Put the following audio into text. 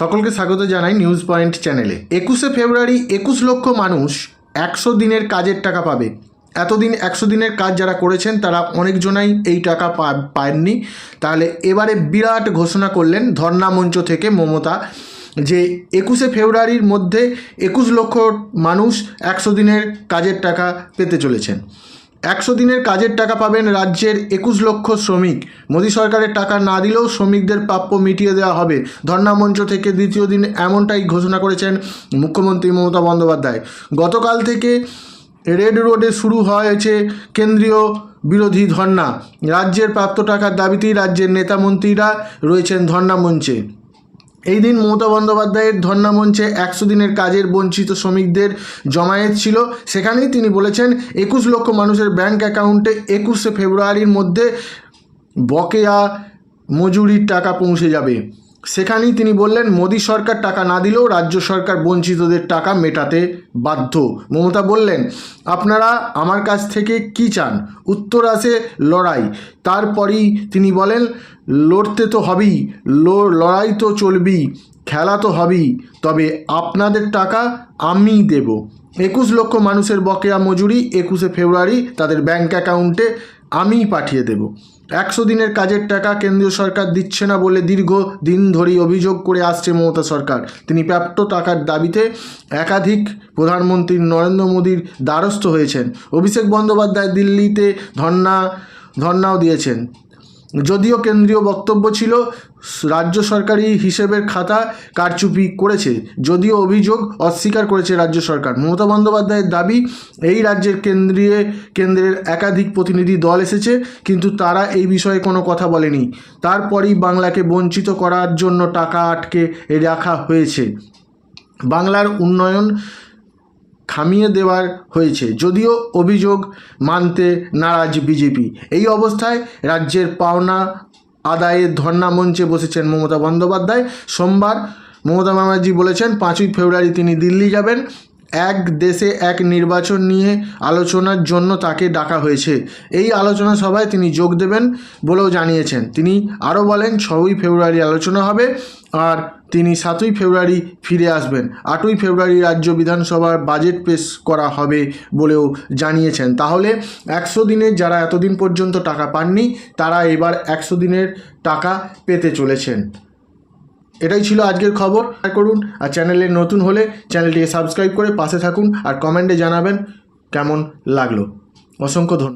সকলকে স্বাগত জানাই নিউজ পয়েন্ট চ্যানেলে একুশে ফেব্রুয়ারি একুশ লক্ষ মানুষ একশো দিনের কাজের টাকা পাবে। এতদিন একশো দিনের কাজ যারা করেছেন, তারা অনেকজনাই এই টাকা পাননি। তাহলে এবারে বিরাট ঘোষণা করলেন ধর্ণা মঞ্চ থেকে মমতা যে একুশে ফেব্রুয়ারির মধ্যে একুশ লক্ষ মানুষ একশো দিনের কাজের টাকা পেতে চলেছেন। একশো দিনের কাজের টাকা পাবেন রাজ্যের একুশ লক্ষ শ্রমিক। মোদী সরকারের টাকা না দিলেও শ্রমিকদের প্রাপ্য মিটিয়ে দেওয়া হবে। ধর্ণা মঞ্চ থেকে দ্বিতীয় দিন এমনটাই ঘোষণা করেছেন মুখ্যমন্ত্রী মমতা বন্দ্যোপাধ্যায়। গতকাল থেকে রেড রোডে শুরু হয়েছে কেন্দ্রীয় বিরোধী ধর্না রাজ্যের প্রাপ্ত টাকার দাবিতেই রাজ্যের নেতা মন্ত্রীরা রয়েছেন ধর্ণা মঞ্চে। এই দিন মমতা বন্দ্যোপাধ্যায়ের ধর্ণা মঞ্চে একশো দিনের কাজের বঞ্চিত শ্রমিকদের জমায়েত ছিল। সেখানেই তিনি বলেছেন, একুশ লক্ষ মানুষের ব্যাংক অ্যাকাউন্টে একুশে ফেব্রুয়ারির মধ্যে বকেয়া মজুরির টাকা পৌঁছে যাবে। সেখানেই তিনি বললেন, মোদী সরকার টাকা না দিলেও রাজ্য সরকার বঞ্চিতদের টাকা মেটাতে বাধ্য। মমতা বললেন, আপনারা আমার কাছ থেকে কি চান? উত্তর আসে, লড়াই। তারপরেই তিনি বলেন, লড়তে তো হবেই লড়াই তো চলবেই, খেলা তো হবেই, তবে আপনাদের টাকা আমি দেব। একুশ লক্ষ মানুষের বকেয়া মজুরি একুশে ফেব্রুয়ারি তাদের ব্যাংক অ্যাকাউন্টে আমিই পাঠিয়ে দেব। একশো দিনের কাজের টাকা কেন্দ্রীয় সরকার দিচ্ছে না বলে দীর্ঘ দিন ধরেই অভিযোগ করে আসছে মমতা সরকার। তিনি প্রাপ্ত টাকার দাবিতে একাধিক প্রধানমন্ত্রী নরেন্দ্র মোদীর দ্বারস্থ হয়েছেন। অভিষেক বন্দ্যোপাধ্যায় দিল্লিতে ধর্না ধর্নাও দিয়েছেন। যদিও কেন্দ্রীয় বক্তব্য ছিল, রাজ্য সরকারি হিসেবের খাতা কারচুপি করেছে। যদিও অভিযোগ অস্বীকার করেছে রাজ্য সরকার। মমতা বন্দ্যোপাধ্যায়ের দাবি, এই রাজ্যের কেন্দ্রীয় কেন্দ্রের একাধিক প্রতিনিধি দল এসেছে, কিন্তু তারা এই বিষয়ে কোনো কথা বলেনি। তারপরেই বাংলাকে বঞ্চিত করার জন্য টাকা আটকে রাখা হয়েছে। বাংলার উন্নয়ন থামিয়ে দেওয়ার হয়েছে। যদিও অভিযোগ মানতে নারাজ বিজেপি। এই অবস্থায় রাজ্যের পাওনা আদায়ের ধর্না মঞ্চে বসেছেন মমতা বন্দ্যোপাধ্যায়। সোমবার মমতা ব্যানার্জি বলেছেন, পাঁচই ফেব্রুয়ারি তিনি দিল্লি যাবেন। এক দেশে এক নির্বাচন নিয়ে আলোচনার জন্য তাকে ডাকা হয়েছে। এই আলোচনা সভায় তিনি যোগ দেবেন বলেও জানিয়েছেন। তিনি আরও বলেন, ছয়ই ফেব্রুয়ারি আলোচনা হবে আর তিনি সাতই ফেব্রুয়ারি ফিরে আসবেন। আটই ফেব্রুয়ারি রাজ্য বিধানসভার বাজেট পেশ করা হবে বলেও জানিয়েছেন। তাহলে একশো দিনের যারা এতদিন পর্যন্ত টাকা পাননি, তারা এবার একশো দিনের টাকা পেতে চলেছেন। এটাই ছিল আজকের খবর। করুন আর চ্যানেলে নতুন হলে চ্যানেলটিকে সাবস্ক্রাইব করে পাশে থাকুন আর কমেন্টে জানাবেন কেমন লাগল। অসংখ্য ধন্যবাদ